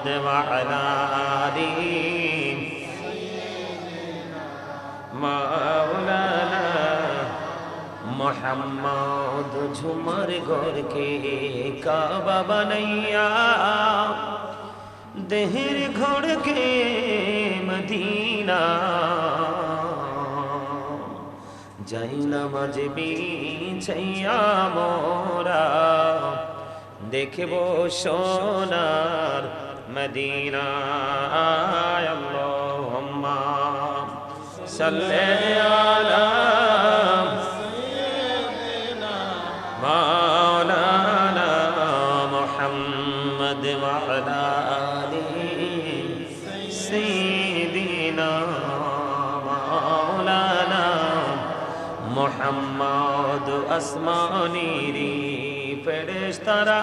محمد وعلى آله مولانا মোহাম্মদ ঝুমর ঘরকে কাবা বানাইয়া দেহের ঘরকে মদিনা যাই নামাজ বিছাইয়া মোরা দেখব সোনার مدینہ، آئے اللہم، صلی علی سیدنا مولانا محمد وعلا سیدنا مولانا محمد اسمانی ری پڑشترہ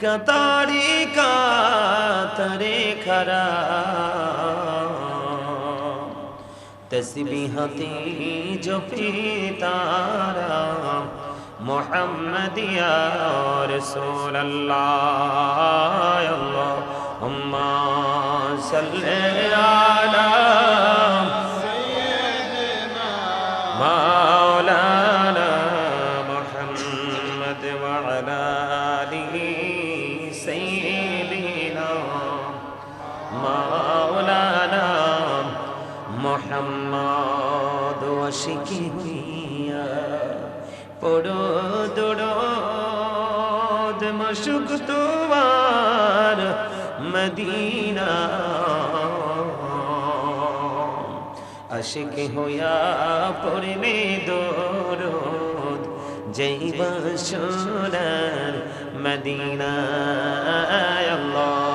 کتاری کا ترے کھرا۔ تسبیحتی جو پیتارا محمد یا رسول اللہ، اللہم صلی علی سیدنا মদিনা। আশিক হইয়া পড়বে দরদ জৈবা সোনার মদিনা আল্লাহুম্মা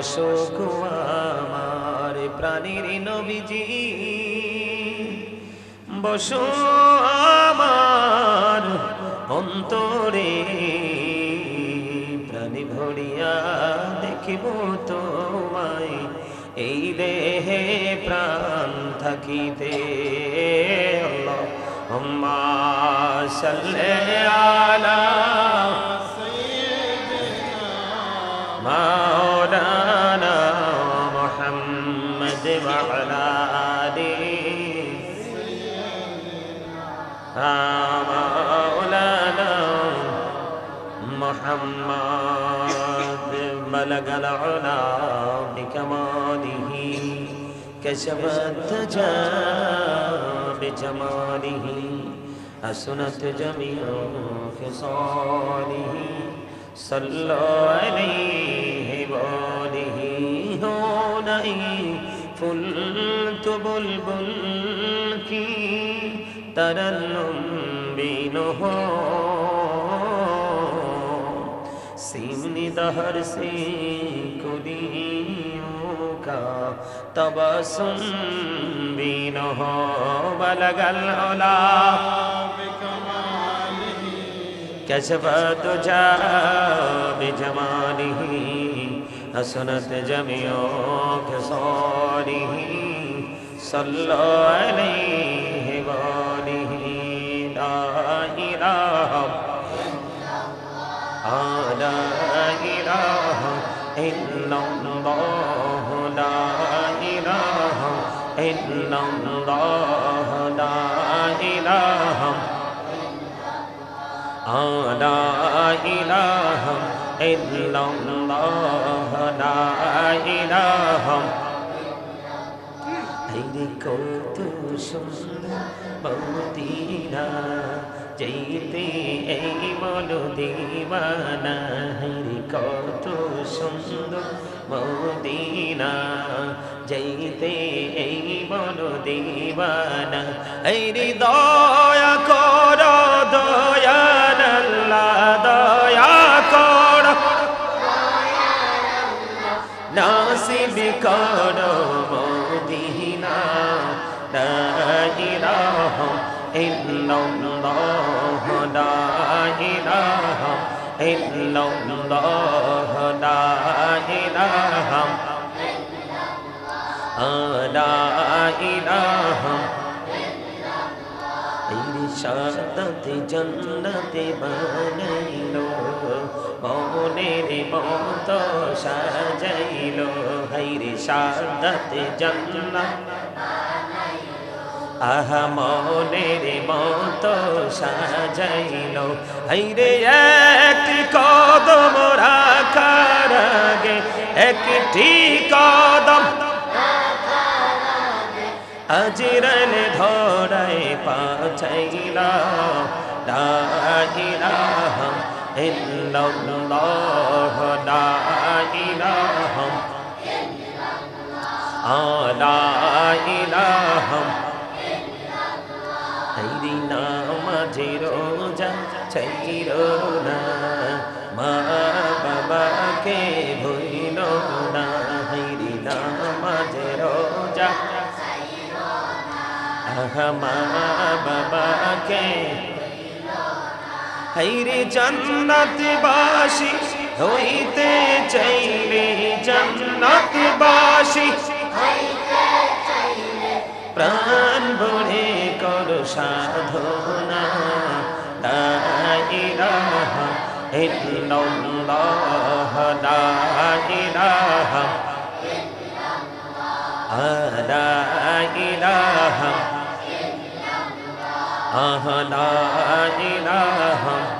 অশোক আমার প্রাণীর নবীজি। বসো আমার অন্তরে, প্রাণী ভরিয়া দেখিব তোমায়। এই দেহে প্রাণ থাকিতে আল্লাহ, হুম্মা العلا بكماله كشف الدجى بجماله حسنت جميع خصاله صلوا عليه وآله هونئي فلت بلبل کی ترنم بینه سیمنی دہر سے کلیوں کا تبسم بھی نہ ہو بلگل اولا۔ کشف تجا بجمالی حسنت جمیوں کے سوری صلو علیہ وآلہ۔ لا الہ لا إله إلا الله لا إله إلا الله لا إله لا إله إلا الله لا إله أيدي كنت سنة موتينا যেতে এই মন দিবানা কত সুন্দর মদিনা। যেতে এই মন দিবানা হাইরে দয়া কর দয়াল আল্লাহ দয়া কর। নাসিব করো ইরশাদতে জন্নতে বানাইলো মনের মত সাজাইলো হাইরে শাদতে জন্নত আহা মনের মত সাজাইলো। হাইরে এক কদম রাখার আগে, একটি কদম আজরান ধরায় পাচাইলা। লা ইলাহা ইল্লাল্লাহ, লা ইলাহা নামাজে রোজা ছাইরো না মা বাবাকে ভইল না। হাইরি নামাজে রোজা মা বাবাকে হাইরে জান্নাত বাসি হইতে চাইলে জান্নাত বাসি প্রাণ ভরে কর সাধনা। ইল্লাল্লাহ লা ইলাহা লা ইলাহা আহলা ইলাহা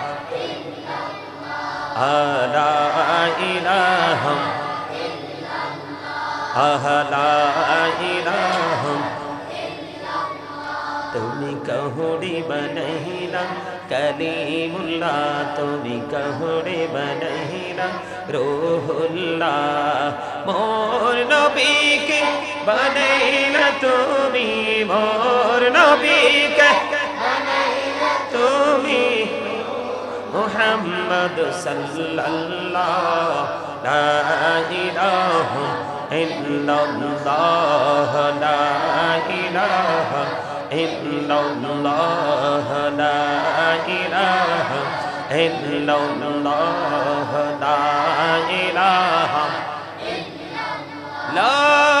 লা ইলাহা লা ইলাহা তুমি কহুরি বনহিলা কলিমুল্লাহ তুমি কহুরি বনহিলা রোহুল্লাহ মোর নবীকে বনহিলা তুমি মোর নবীকে মুহাম্মদ সাল্লাল্লাহ লা ইলাহা ইল্লাল্লাহ লা ইলাহা ইল্লাল্লাহ লা ইলাহা ইল্লাল্লাহ লা ইলাহা লা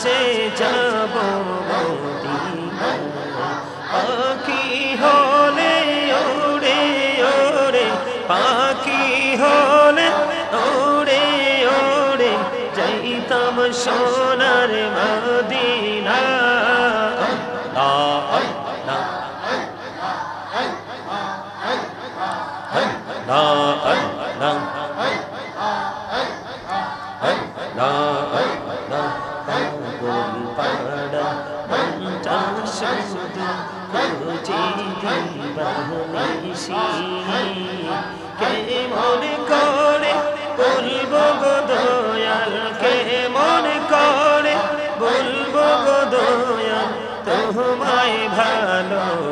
আশাছে যাব পাখি হলে ওড়ে ওড়ে পাখি হলে ওড়ে ওড়ে যাইতাম সোনার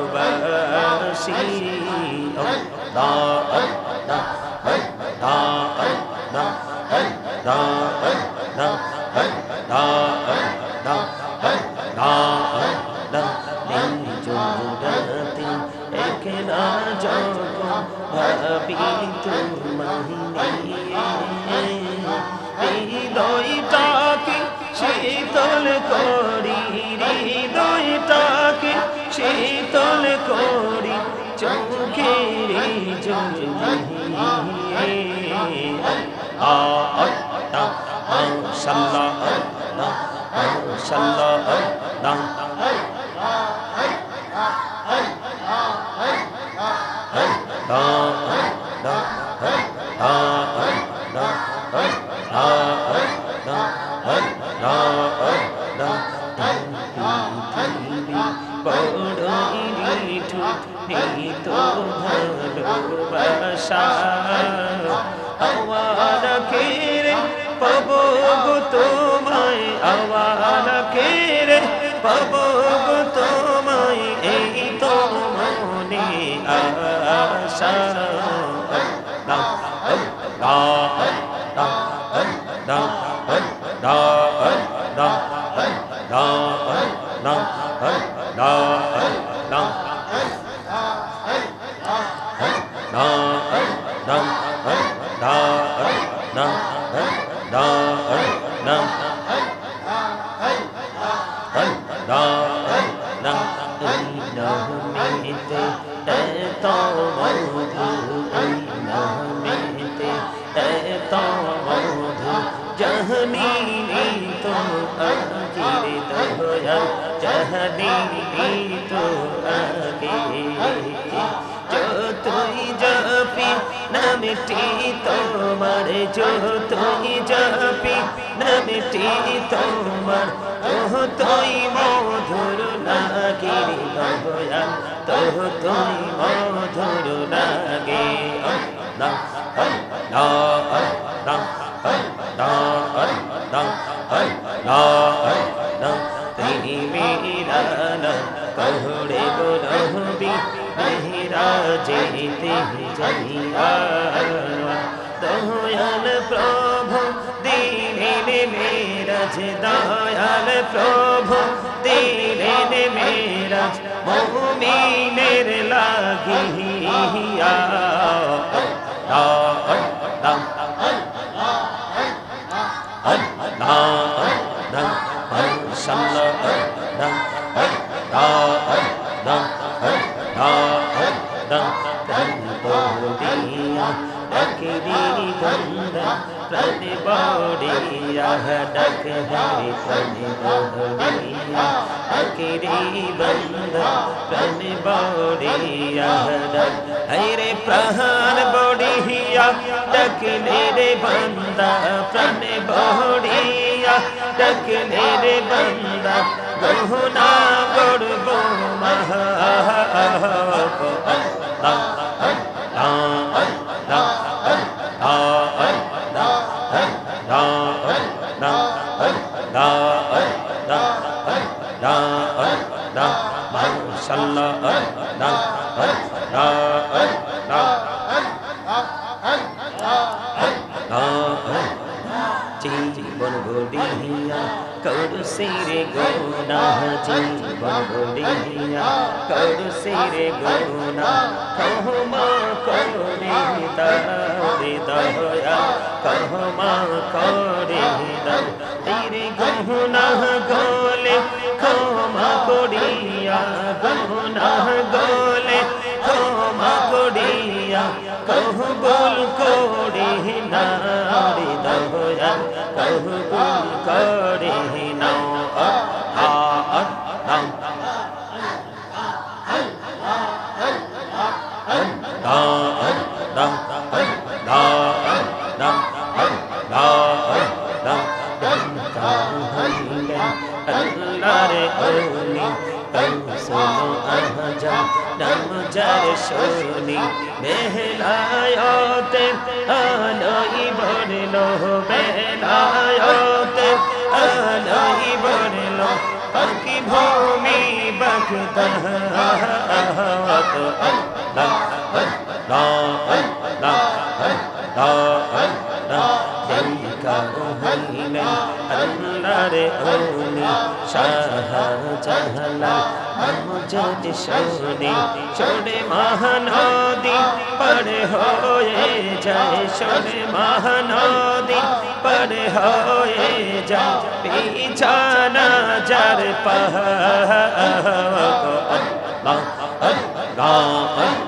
ভালোবাসি আল্লাহ মাশাল্লাহ মাশাল্লাহ পাবো তোমায় এই তো মনে আশা। আল্লাহ হবিবি তো আগে যতই জপি নামটি তোমার যতই জপি নামটি তোমার তোহতই মধুর লাগে দয়াল তোহতই মধুর লাগে না না না না না না জানা পড়ে বরহবি রাজে তে জানিয়া দয়াল প্রভু, দিনে মেরাজ, দয়াল প্রভু, দিনে মেরাজ মোমিনের লাগিয়া ডক হরি প্রতি বড়িয়া আকিরি বন্ধ প্রতি বড়িয়া। ডক হরে প্রাণ বড়িয়া, ডকলে রে বন্দা, প্রাণ বড়িয়া। ডকলে রে বন্দা, গহনা গড়ব মহা গোনা জীবন গড়িয়া কর সিরে গোনা কহমা করে দারে দয়া কহমা করে দাও তেরে গহনা গলে ক্ষমা করিয়া, গহনা গলে ক্ষমা করিয়া কহবুল করে না দয়া কহবুল করে شونی بہلایات آلائی بھر لو بہلایات آلائی بھر لو پکی بھومی بخت آہات اللہ اللہ اللہ اللہ হইলেন আল্লাহর ওলি শাহজাহান আমজদ শোনে। শোনে মহানদী পরে হয়ে যায়। শোনে মহানদী পরে হয়ে যায়। বিছানা যার পাহা আল্লাহ আল্লাহ আল্লাহ।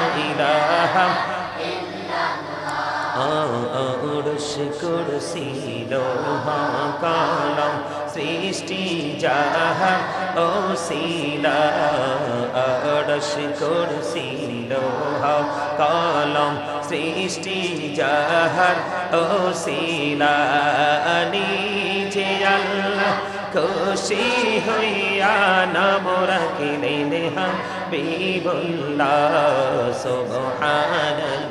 কুরসি লোহা কালাম সৃষ্টি যাহা ও শিলা। আরশ কুরসি লোহা কালাম সৃষ্টি যাহার ও শিলা। নিজে আল্লাহ খুশি হইয়া নাম রাখিলেন হাবিবুল্লাহ, সুবহানাল্লাহ।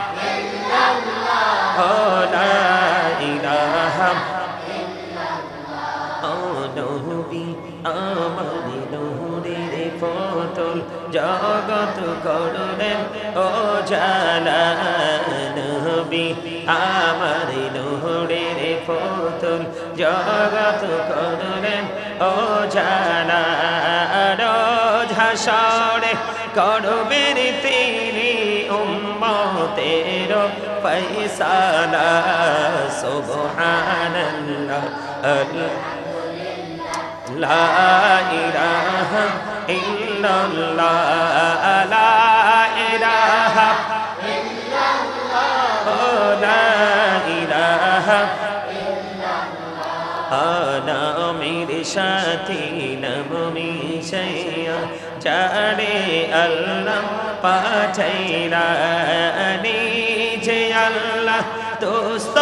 নবী, আমার নহুরের ফতল জগত করলেন ও জালা নবী, আমার নহুরের ফতল জগত করলেন ও রোজ হাসরে করবেন তিনি উম্মতের ফৈসালা সুবহানাল্লাহ লা ইলাহা ইল্লাল্লাহ, লা ইলাহা ইল্লাল্লাহ, লা ইলাহা নামের সাথে নাম মিশাইয়া চারে আল্লাহ পাঠাইলা নিজে আল্লাহ, দোস্ত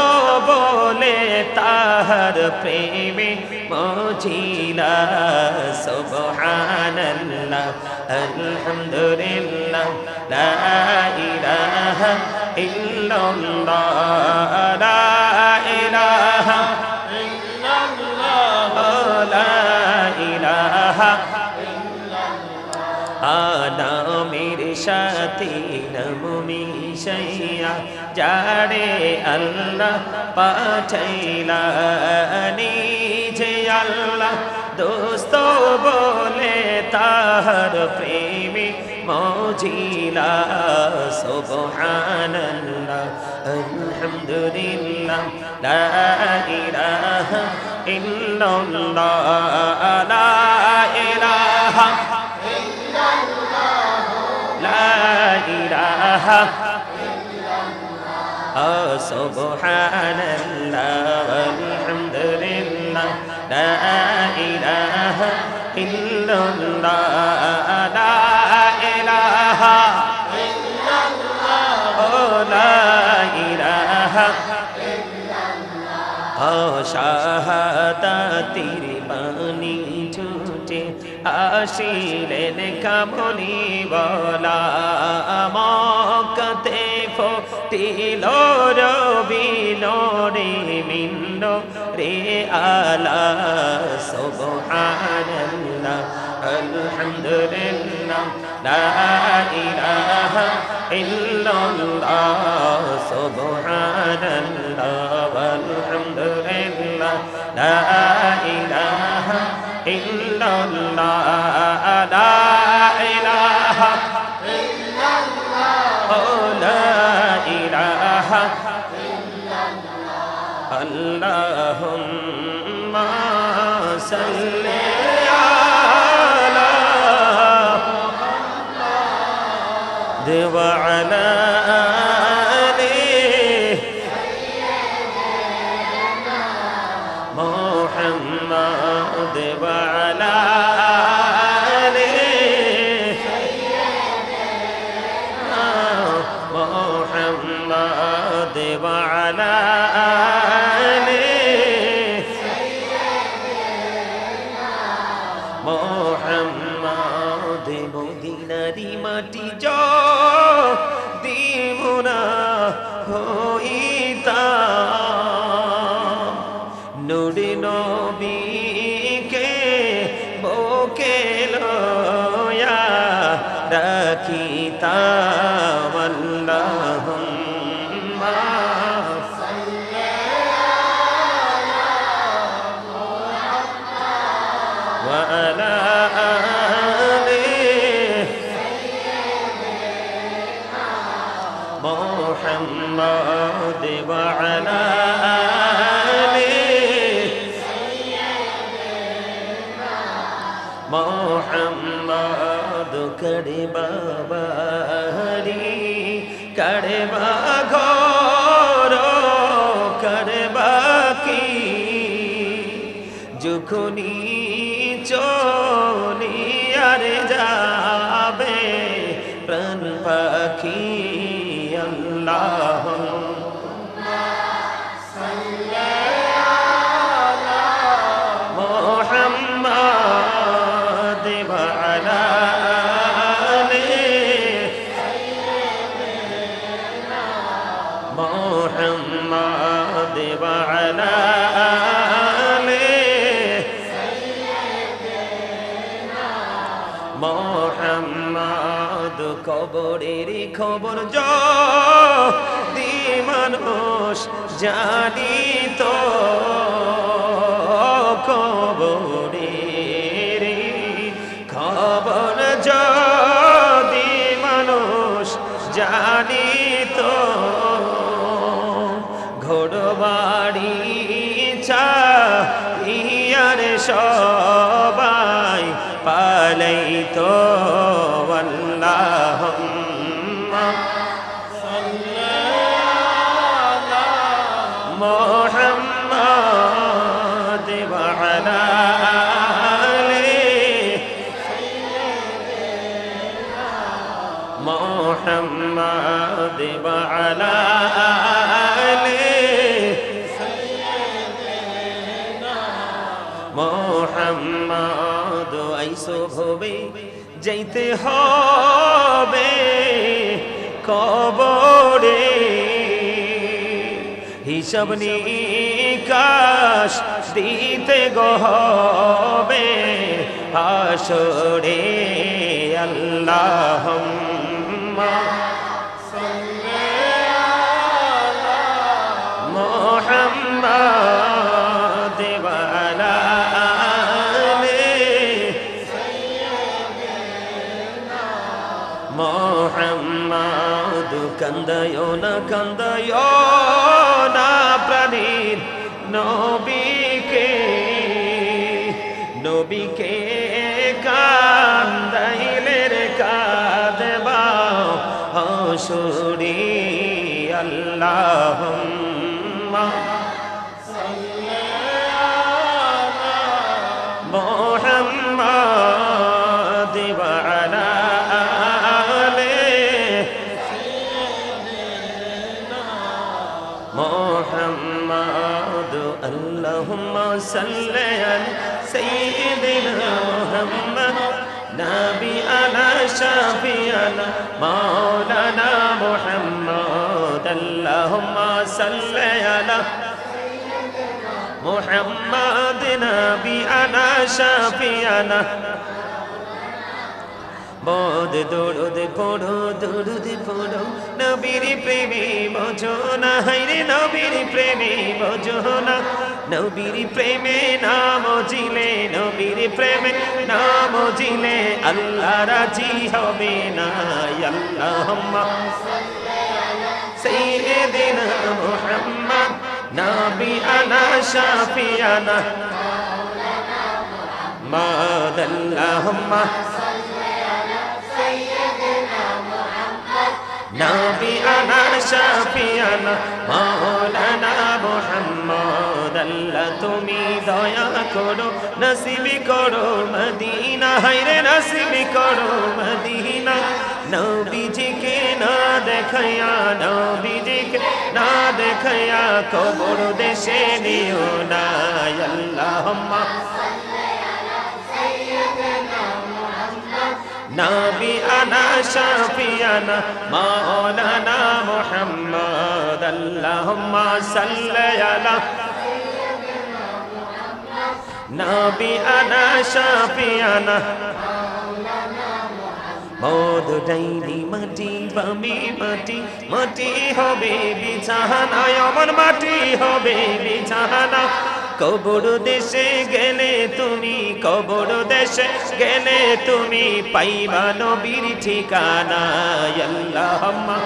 বলে তাহার প্রেমে মজিলা। সুবহানাল্লাহ, আলহামদুলিল্লাহ, লা ইলাহা ইল্লাল্লাহ, লা ইলাহা নামের সাথে নম মিশাইয়া যারে আল্লাহ পাঠাইলা নিজে আল্লাহ দোস্ত বলে তাহার প্রেমী মজিলা সুবহানাল্লাহ আলহামদুলিল্লাহ লা ইলাহা ইল্লাল্লাহ লা ইলাহা ইল্লাল্লাহ سبحان الله والحمد لله لا إله إلا الله لا إله إلا الله لا إله শাহাদাতির বাণী ছুটে আসিলেন কামনি বলা মকতে ফটিল রবি রে মিন্ন রে আলা সুবহানাল্লাহ, আলহামদুলিল্লাহ, লা ইলাহা ইল্লাল্লাহ, সুবহানাল্লাহ, আলহামদুলিল্লাহ, লা ইলাহা ইল্লাল্লাহ وعلى آله নবীকে বুকে লয়া রাখিতাম আল্লাহুম্মা হিসাব নিকাশ দিতে গহবে আসরে আল্লাহ মোহাম্মদ কন্দয় না কন্দয় প্রাণীর নবীকে নবীকে কান্দাইলে রে কাঁদবা হসুরি আল্লাহ صل على سيدنا محمد نبي على شفيعنا مولانا محمد اللهم صل على محمد نبي على شفيعنا বদ দরুদ পড়ো দরুদ পড়ো নবীর প্রেমে বোঝো না হাইরে নবীর প্রেমে বোঝো না নবীর প্রেমে নাম জিলে নবীর প্রেমে নাম জিলে আল্লাহ রাজি হবে না আল্লাহ سيدنا محمد نبي أنا شافينا আল্লাহুম্মা نبينا شفيعنا مولانا মোহাম্মদ আল্লাহ, তুমি দয়া করো, নসিবি করো মদিনা। হাইরে নসিবি করো মদিনা। নবীজিকে না দেখায়া নবীজিকে না দেখায়া কবর দেশে নিও না আল্লাহুম্মা। নাবি আনা শাফিয়ানা মাওলানা মুহাম্মদ, আল্লাহুম্মা সাল্লি আলা নাবি আনা শাফিয়ানা মদ ডাইনি, মাটি বামি মাটি মাটি হবে বিছানা, আমার মাটি হবে বিছানা। কবর দেশে গেলে তুমি, কবর দেশে গেলে তুমি পাইবা নবীর ঠিকানা আল্লাহুম্মা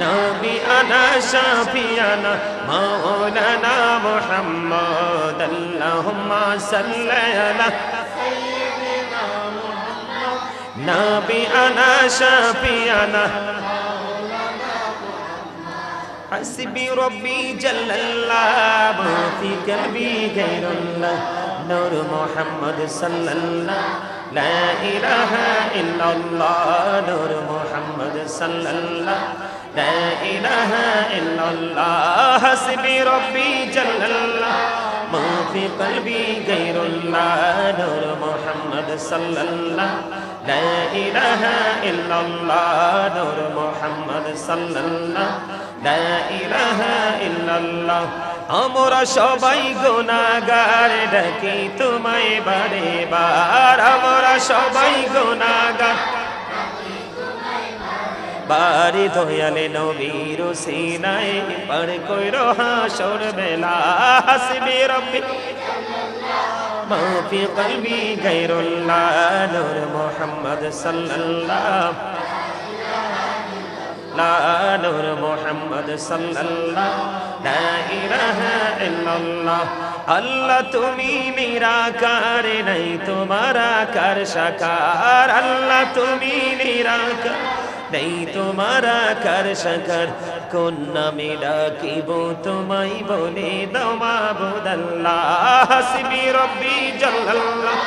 নবী আনা শাফিয়ানা মাওলানা মুহাম্মদ আল্লাহুম্মা সাল্লি আলা নবী আনা শাফিয়ানা حسبي ربي جل الله ما في قلبي غير الله نور محمد صلى الله لا إله إلا الله نور محمد صلى الله لا إله إلا الله حسبي ربي جل الله ما في قلبي غير الله نور محمد صلى الله لا إله إلا الله نور محمد صلى الله لا إله إلا الله আমরা সবাই গুনাগার ডাকি তোমায় বারে বার আমরা সবাই গুনাগার বাড়ি ধয়ালে নবীর সিনাই পর কইর হাসর বেলা হাসবি রব্বি। মাফি কলবি গায়রুল্লাহ নূর মুহাম্মদ সাল্লাল্লাহু লা নূর মুহাম্মদ সাল্লাল্লাহু আল্লাহ তুমি নিরাকার নাই, তোমারা কার সাকার? আল্লাহ তুমি নিরাকার নেই তোমার আকার সাকার। কোন নামে ডাকিব তোমায় বলে দমা বুদাল্লাহ হাসবি রব্বি জাল্লাল্লাহ।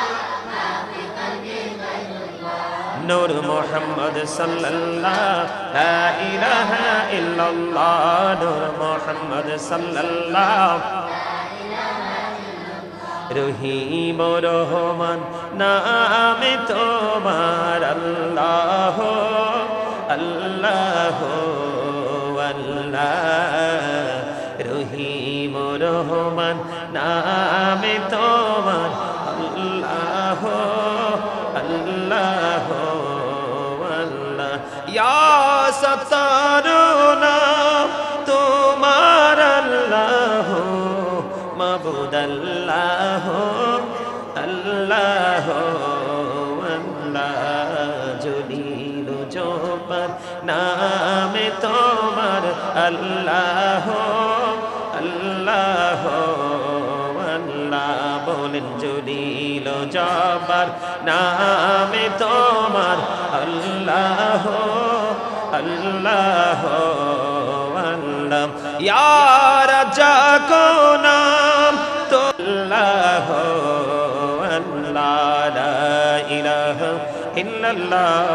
নূর মোহাম্মদ সাল্লাল্লাহ, লা ইলাহা ইল্লাল্লাহ। নূর মোহাম্মদ সাল্লাল্লাহ। রহিম রহমান, নামে তোমার আল্লাহ। আল্লাহ আল্লাহ রহিম রহমান নামে তোমার আল্লাহ আল্লাহ আল্লাহ বলেন জলিল জবার নামে তোমার আল্লাহ আল্লাহ আল্লাহ। ইয়ার জাগো নাম তো আল্লাহ আল্লাহ, লা ইল্লাল্লাহ।